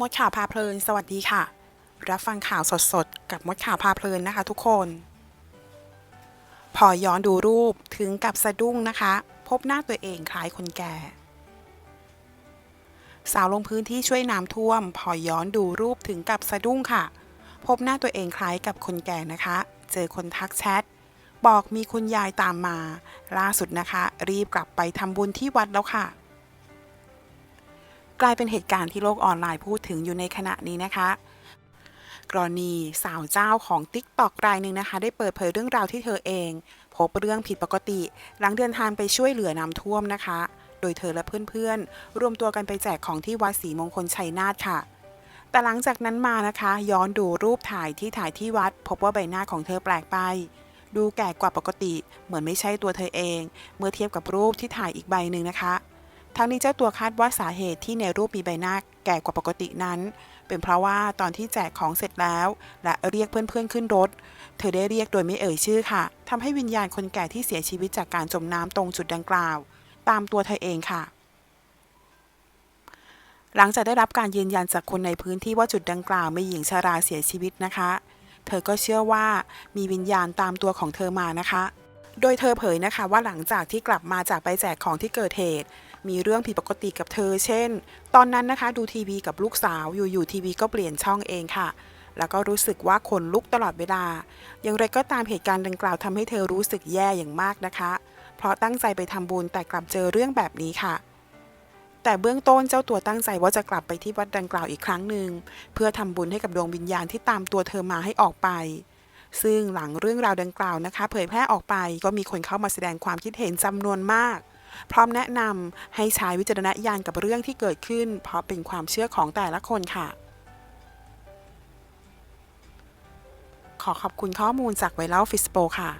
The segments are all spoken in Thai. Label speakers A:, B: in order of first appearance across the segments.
A: มดข่าวพาเพลิน สวัสดีค่ะ รับฟังข่าวสดๆ กับมดข่าวพาเพลินนะคะทุกคน พอย้อนดูรูปถึงกับสะดุ้งนะคะ พบหน้าตัวเองคล้ายคนแก่ สาวลงพื้นที่ช่วยน้ำท่วม พอย้อนดูรูปถึงกับสะดุ้งค่ะ พบหน้าตัวเองคล้ายกับคนแก่นะคะ เจอคนทักแชทบอกมีคุณยายตามมา ล่าสุดนะคะ รีบกลับไปทำบุญที่วัดแล้วค่ะ กลายเป็นเหตุการณ์ที่โลกออนไลน์พูดถึงอยู่ในขณะนี้นะคะ กรณีสาวเจ้าของ t ิ k t o k รายหนึ่งนะคะ ได้เปิดเผยเรื่องราวที่เธอเอง พบเรื่องผิดปกติ หลังเดินทางไปช่วยเหลือน้ำท่วมนะคะ โดยเธอและเพื่อนๆ รวมตัวกันไปแจกของที่วัดศรีมงคลชัยนาทค่ะแต่หลังจากนั้นมานะคะ ย้อนดูรูปถ่ายที่ถ่ายที่วัด พบว่าใบหน้าของเธอแปลกไป ดูแก่กว่าปกติ เหมือนไม่ใช่ตัวเธอเอง เมื่อเทียบกับรูปที่ถ่ายอีกใบหนึ่งนะคะ ทั้งนี้เจ้าตัวคาดว่าสาเหตุที่ในรูปมีใบหน้าแก่กว่าปกตินั้น เป็นเพราะว่าตอนที่แจกของเสร็จแล้ว และเรียกเพื่อนๆขึ้นรถ เธอได้เรียกโดยไม่เอ่ยชื่อค่ะทำให้วิญญาณคนแก่ที่เสียชีวิตจากการจมน้ำตรงจุดดังกล่าว ตามตัวเธอเองค่ะ หลังจากได้รับการยืนยันจากคนในพื้นที่ว่าจุดดังกล่าวมีหญิงชาราเสียชีวิตนะคะ เธอก็เชื่อว่ามีวิญญาณตามตัวของเธอมานะคะ โดยเธอเผยนะคะว่าหลังจากที่กลับมาจากไปแจกของที่เกิดเหตุ มีเรื่องผิดปกติกับเธอ เช่น ตอนนั้นนะคะดูทีวีกับลูกสาวอยู่ๆทีวีก็เปลี่ยนช่องเองค่ะ แล้วก็รู้สึกว่าขนลุกตลอดเวลา อย่างไรก็ตามเหตุการณ์ดังกล่าวทำให้เธอรู้สึกแย่อย่างมากนะคะ เพราะตั้งใจไปทำบุญแต่กลับเจอเรื่องแบบนี้ค่ะแต่เบื้องต้นเจ้าตัวตั้งใจว่าจะกลับไปที่วัดดังกล่าวอีกครั้งหนึ่งเพื่อทำบุญให้กับดวงวิญญาณที่ตามตัวเธอมาให้ออกไป ซึ่งหลังเรื่องราวดังกล่าวนะคะ เผยแพร่ออกไปก็มีคนเข้ามาแสดงความคิดเห็นจำนวนมาก พร้อมแนะนำให้ใช้วิจารณญาณกับเรื่องที่เกิดขึ้น เพราะเป็นความเชื่อของแต่ละคนค่ะ ขอขอบคุณข้อมูลจากไวรัลฟิสโปค่ะ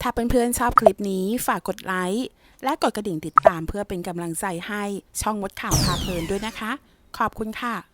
A: ถ้าเพื่อนๆชอบคลิปนี้ฝากกดไลค์และกดกระดิ่งติดตามเพื่อเป็นกำลังใจให้ช่องมดข่าวพาเพลินด้วยนะคะ ขอบคุณค่ะ